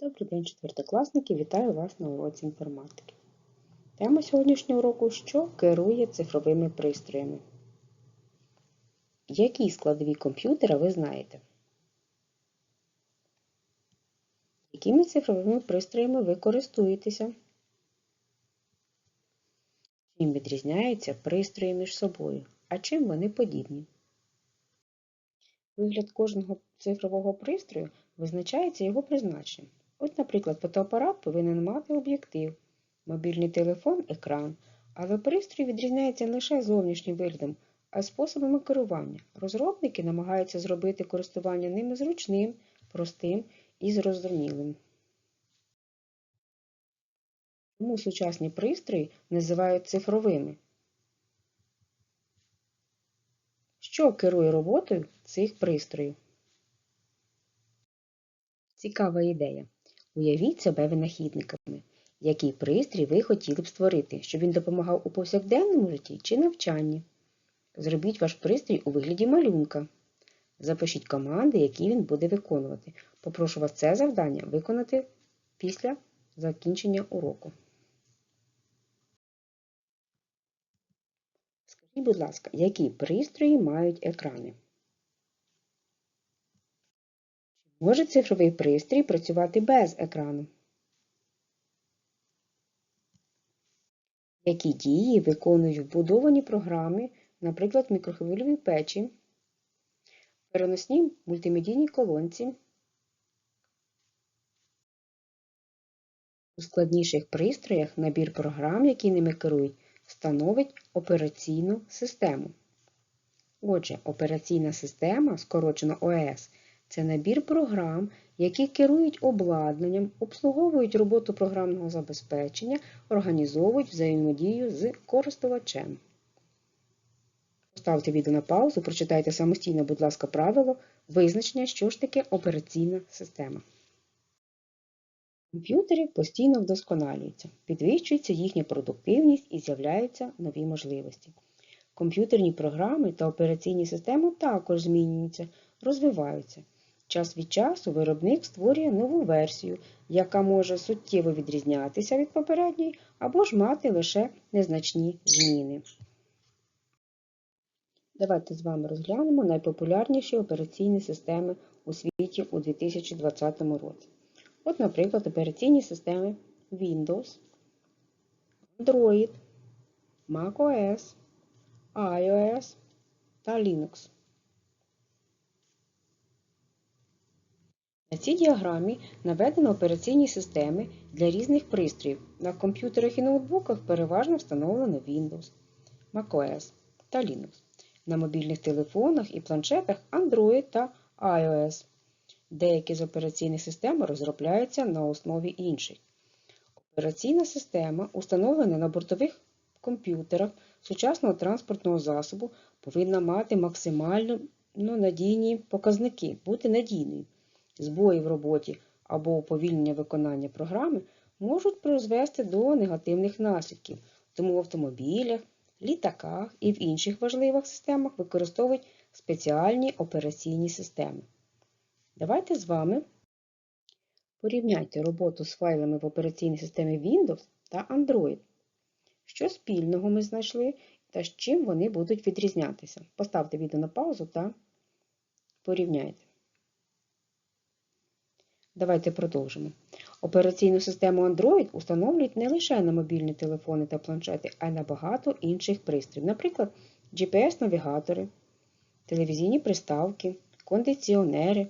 Добрий день, четвертокласники! Вітаю вас на уроці інформатики. Тема сьогоднішнього уроку Що керує цифровими пристроями? Які складові комп'ютера ви знаєте? Якими цифровими пристроями ви користуєтеся? Чим відрізняються пристрої між собою, а чим вони подібні? Вигляд кожного цифрового пристрою визначається його призначенням. От, наприклад, фотоапарат повинен мати об'єктив, мобільний телефон екран, але пристрій відрізняється не лише зовнішнім виглядом, а й способами керування. Розробники намагаються зробити користування ними зручним, простим і зрозумілим. Тому сучасні пристрої називають цифровими. Що керує роботою цих пристроїв? Цікава ідея. Уявіть себе винахідниками. Який пристрій ви хотіли б створити, щоб він допомагав у повсякденному житті чи навчанні? Зробіть ваш пристрій у вигляді малюнка. Запишіть команди, які він буде виконувати. Попрошу вас це завдання виконати після закінчення уроку. Скажіть, будь ласка, які пристрої мають екрани? Може цифровий пристрій працювати без екрану? Які дії виконують вбудовані програми, наприклад, мікрохвильові печі, переносній мультимедійній колонці? У складніших пристроях набір програм, які ними керують, становить операційну систему. Отже, операційна система, скорочено ОС, це набір програм, які керують обладнанням, обслуговують роботу програмного забезпечення, організовують взаємодію з користувачем. Поставте відео на паузу, прочитайте самостійно, будь ласка, правило визначення, що ж таке операційна система. Комп'ютери постійно вдосконалюються, підвищується їхня продуктивність і з'являються нові можливості. Комп'ютерні програми та операційні системи також змінюються, розвиваються. Час від часу виробник створює нову версію, яка може суттєво відрізнятися від попередньої або ж мати лише незначні зміни. Давайте з вами розглянемо найпопулярніші операційні системи у світі у 2020 році. От, наприклад, операційні системи Windows, Android, macOS, iOS та Linux. На цій діаграмі наведено операційні системи для різних пристроїв. На комп'ютерах і ноутбуках переважно встановлено Windows, macOS та Linux. На мобільних телефонах і планшетах Android та iOS. Деякі з операційних систем розробляються на основі інших. Операційна система, установлена на бортових комп'ютерах сучасного транспортного засобу, повинна мати максимально надійні показники, бути надійною. Збої в роботі або уповільнення виконання програми можуть призвести до негативних наслідків, тому в автомобілях, літаках і в інших важливих системах використовують спеціальні операційні системи. Давайте з вами порівняйте роботу з файлами в операційній системі Windows та Android. Що спільного ми знайшли та з чим вони будуть відрізнятися. Поставте відео на паузу та порівняйте. Давайте продовжимо. Операційну систему Android установлюють не лише на мобільні телефони та планшети, а й на багато інших пристроїв. Наприклад, GPS-навігатори, телевізійні приставки, кондиціонери,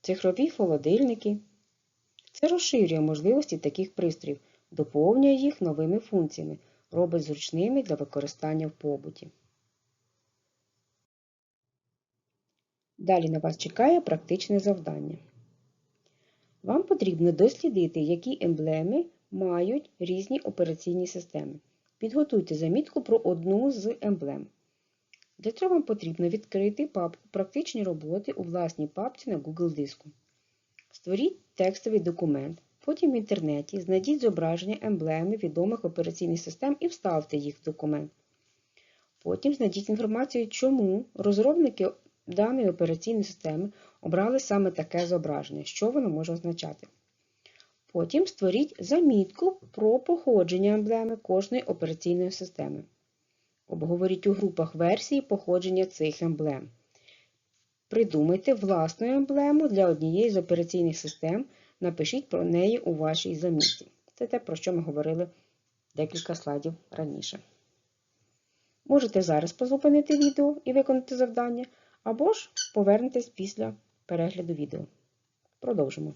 цифрові холодильники. Це розширює можливості таких пристроїв, доповнює їх новими функціями, робить зручними для використання в побуті. Далі на вас чекає практичне завдання. Вам потрібно дослідити, які емблеми мають різні операційні системи. Підготуйте замітку про одну з емблем. Для цього вам потрібно відкрити папку Практичні роботи у власній папці на Google диску. Створіть текстовий документ, потім в інтернеті знайдіть зображення емблеми відомих операційних систем і вставте їх в документ. Потім знайдіть інформацію, чому розробники даної операційної системи обрали саме таке зображення, що воно може означати. Потім створіть замітку про походження емблеми кожної операційної системи. Обговоріть у групах версії походження цих емблем. Придумайте власну емблему для однієї з операційних систем. Напишіть про неї у вашій замітці. Це те, про що ми говорили декілька слайдів раніше. Можете зараз позупинити відео і виконати завдання, або ж повернетесь після перегляду відео. Продовжимо.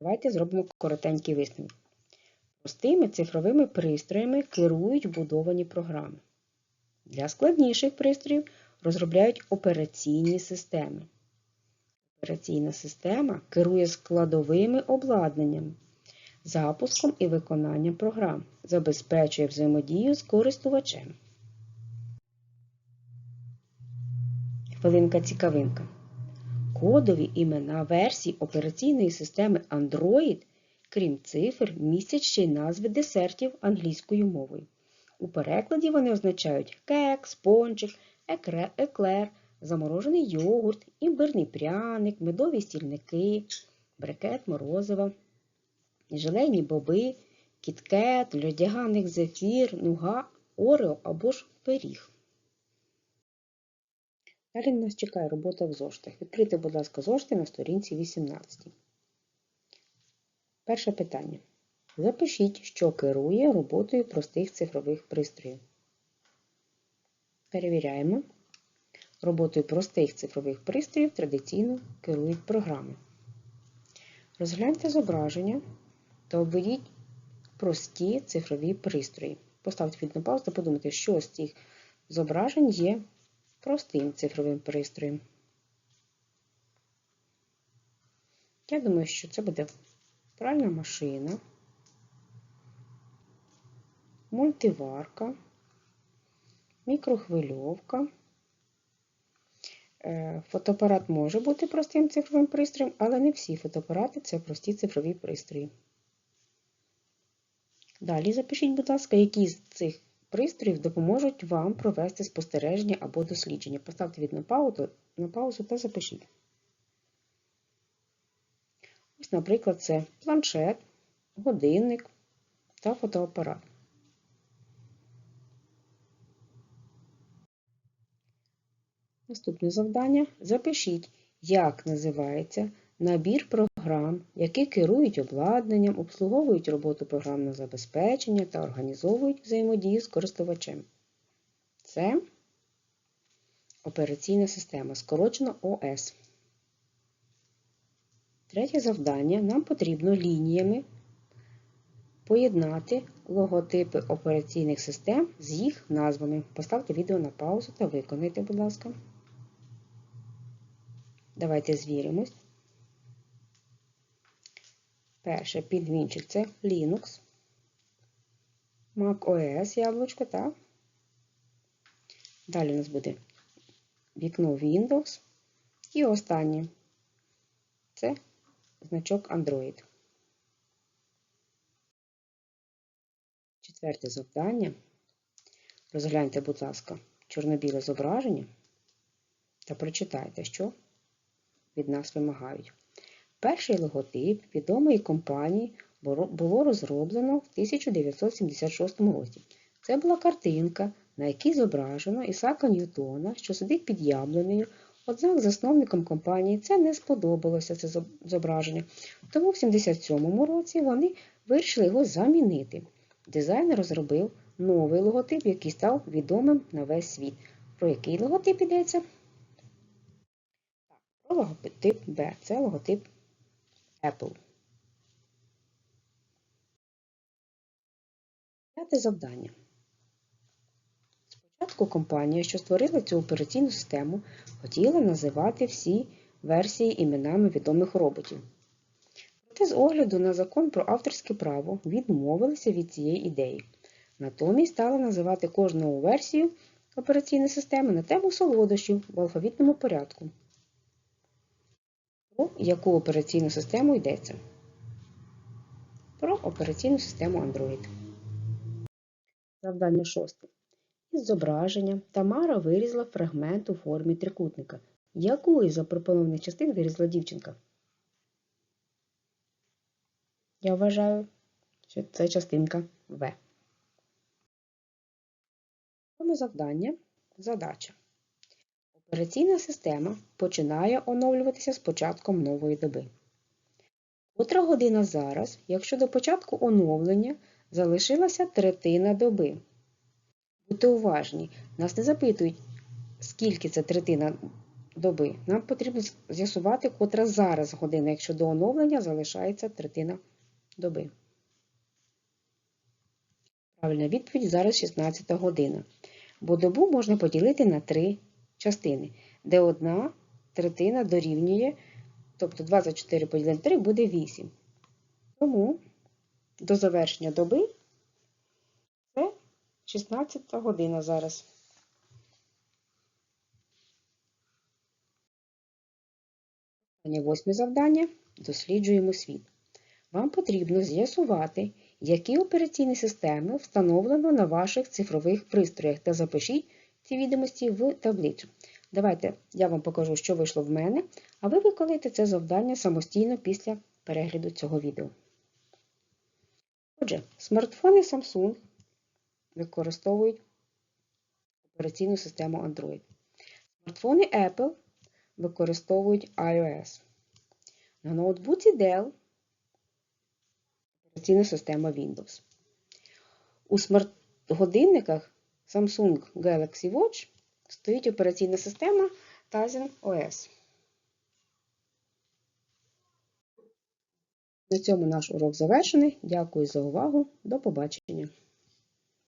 Давайте зробимо коротенький висновок. Простими цифровими пристроями керують вбудовані програми. Для складніших пристроїв розробляють операційні системи. Операційна система керує складовими обладнаннями, запуском і виконанням програм, забезпечує взаємодію з користувачем. Хвилинка-цікавинка. Кодові імена версій операційної системи Android, крім цифр, містять ще й назви десертів англійською мовою. У перекладі вони означають кекс, пончик, еклер, заморожений йогурт, імбирний пряник, медові стільники, брикет морозива, желейні боби, кіткет, льодяганик зефір, нуга, орео або ж пиріг. Далі нас чекає робота в зоштах. Відкрийте, будь ласка, зошти на сторінці 18. Перше питання. Запишіть, що керує роботою простих цифрових пристроїв. Перевіряємо. Роботою простих цифрових пристроїв традиційно керують програми. Розгляньте зображення та обведіть прості цифрові пристрої. Поставте відео паузу та подумайте, що з цих зображень є простим цифровим пристроєм. Я думаю, що це буде пральна машина, мультиварка, мікрохвильовка. Е, Фотоапарат може бути простим цифровим пристроєм, але не всі фотоапарати це прості цифрові пристрої. Далі запишіть, будь ласка, які з цих пристроїв допоможуть вам провести спостереження або дослідження. Поставте від на паузу, на паузу та запишіть. Ось, наприклад, це планшет, годинник та фотоапарат. Наступне завдання. Запишіть, як називається набір програм, які керують обладнанням, обслуговують роботу програмного забезпечення та організовують взаємодію з користувачем. Це операційна система, скорочено ОС. Третє завдання. Нам потрібно лініями поєднати логотипи операційних систем з їх назвами. Поставте відео на паузу та виконайте, будь ласка. Давайте звіримось. Перше підвінчик це Linux, Mac OS яблучко, так? Далі у нас буде вікно Windows. І останнє це значок Android. Четверте завдання. Розгляньте, будь ласка, чорно-біле зображення та прочитайте, що від нас вимагають. Перший логотип відомої компанії було розроблено в 1976 році. Це була картинка, на якій зображено Ісака Ньютона, що сидить під яблунею. Однак засновникам компанії це не сподобалося це зображення. Тому в 1977 році вони вирішили його замінити. Дизайнер розробив новий логотип, який став відомим на весь світ. Про який логотип йдеться? Про логотип B. Це логотип Apple. П'яте завдання. Спочатку компанія, що створила цю операційну систему, хотіла називати всі версії іменами відомих роботів. Проте з огляду на закон про авторське право відмовилися від цієї ідеї. Натомість стали називати кожну версію операційної системи на тему солодощів в алфавітному порядку яку операційну систему йдеться? Про операційну систему Android. Завдання 6. Із зображення Тамара вирізла фрагмент у формі трикутника. Яку із запропонованих частин вирізла дівчинка? Я вважаю, що це частинка В. Тому завдання задача. Операційна система починає оновлюватися з початком нової доби. Котра година зараз, якщо до початку оновлення залишилася третина доби. Будьте уважні, нас не запитують, скільки це третина доби. Нам потрібно з'ясувати, котра зараз година, якщо до оновлення залишається третина доби. Правильна відповідь зараз 16 година. Бо добу можна поділити на три частини, де одна третина дорівнює, тобто 24 поділити на 3 буде 8. Тому до завершення доби це 16 година зараз. Восьме завдання. Досліджуємо світ. Вам потрібно з'ясувати, які операційні системи встановлено на ваших цифрових пристроях та запишіть ці відомості в таблицю. Давайте я вам покажу, що вийшло в мене, а ви виконуєте це завдання самостійно після перегляду цього відео. Отже, смартфони Samsung використовують операційну систему Android. Смартфони Apple використовують iOS. На ноутбуці Dell операційна система Windows. У смарт-годинниках Samsung Galaxy Watch стоїть операційна система Tizen OS. На цьому наш урок завершений. Дякую за увагу. До побачення!